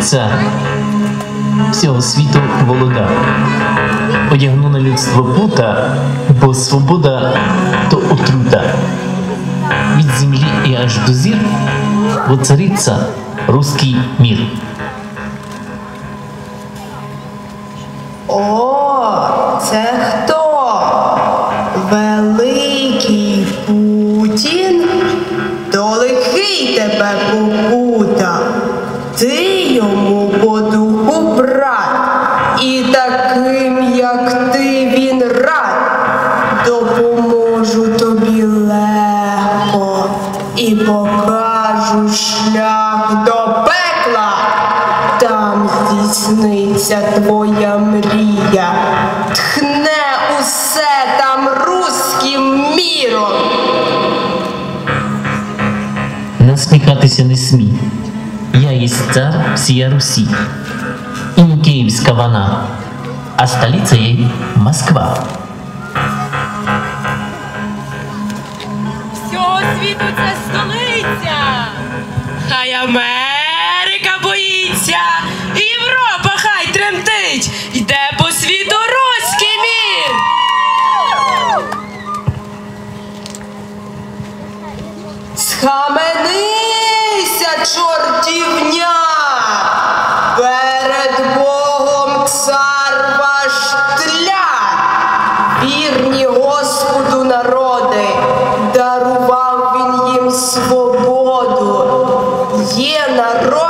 цар всього світу володар. Одягну на людство пута, бо свобода то отрута. Від землі і аж до зір воцариться руський мір. О, це хто? Ти йому по духу брат, і таким, як ти, він рад. Допоможу тобі легко і покажу шлях до пекла. Там здійсниться твоя мрія, тхне усе там руським міром. Насміхатися не смій. Русі. І не київська вона, а столиця ей Москва. Всього світу це столиця. Хай Америка боїться, Європа хай тремтить. Йде Є народ,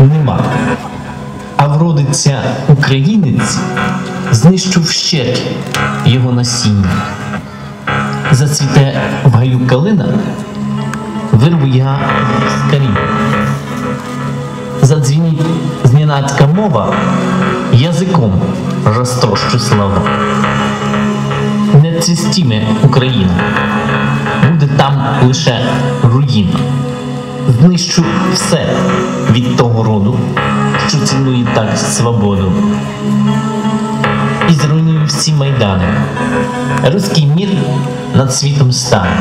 нема. А вродиться українець, знищу вщерть його насіння. Зацвіте в гаю калина, вирву я з коріння. Задзвінить зненацька мова, язиком розтрощу слава. Не цвістіме Україна, буде там лише руїна. Знищу все від того роду, що цінує так свободу. І зруйную всі майдани. Руський мір над світом стане,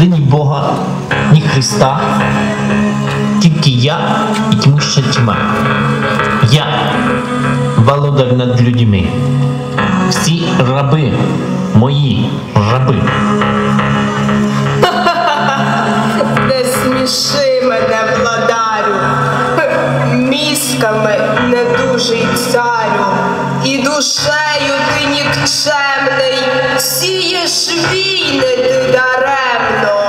де ні Бога, ні Христа, тільки я і тьмуща тьма. Я володар над людьми. Всі раби, мої раби. Не сміши мізками недужий царю, і душею ти нікчемний, сієш війни ти даремно,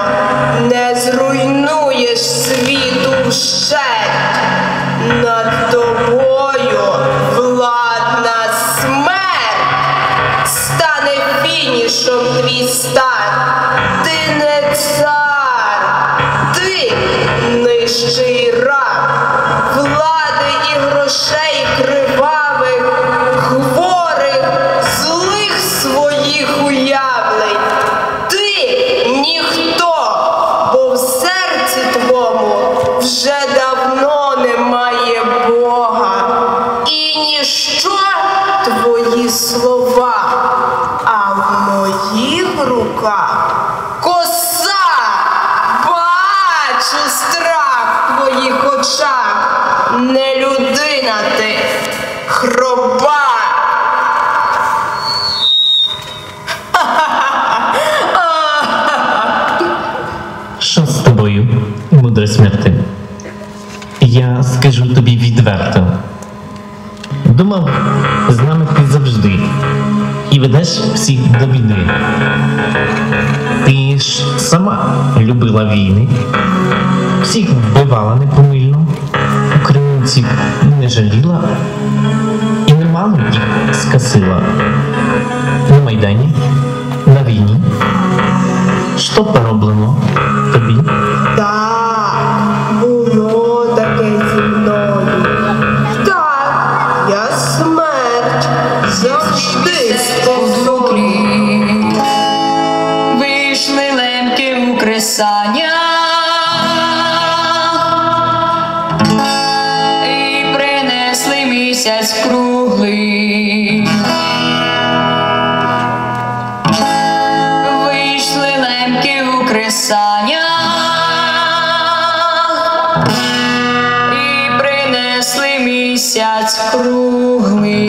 бачу страх в твоїх очах. Не людина ти хроба. Що з тобою, мудра смерти? Я скажу тобі відверто. Думав, з нами ти завжди і ведеш всіх до війни. Ти ж сама любила війни всіх вбивала непомильно, українців не жаліла і немало їх скасила на Майдані, на війні. Що пороблено тобі? місяць круглий. Вийшли лемки у кресання і принесли місяць круглий.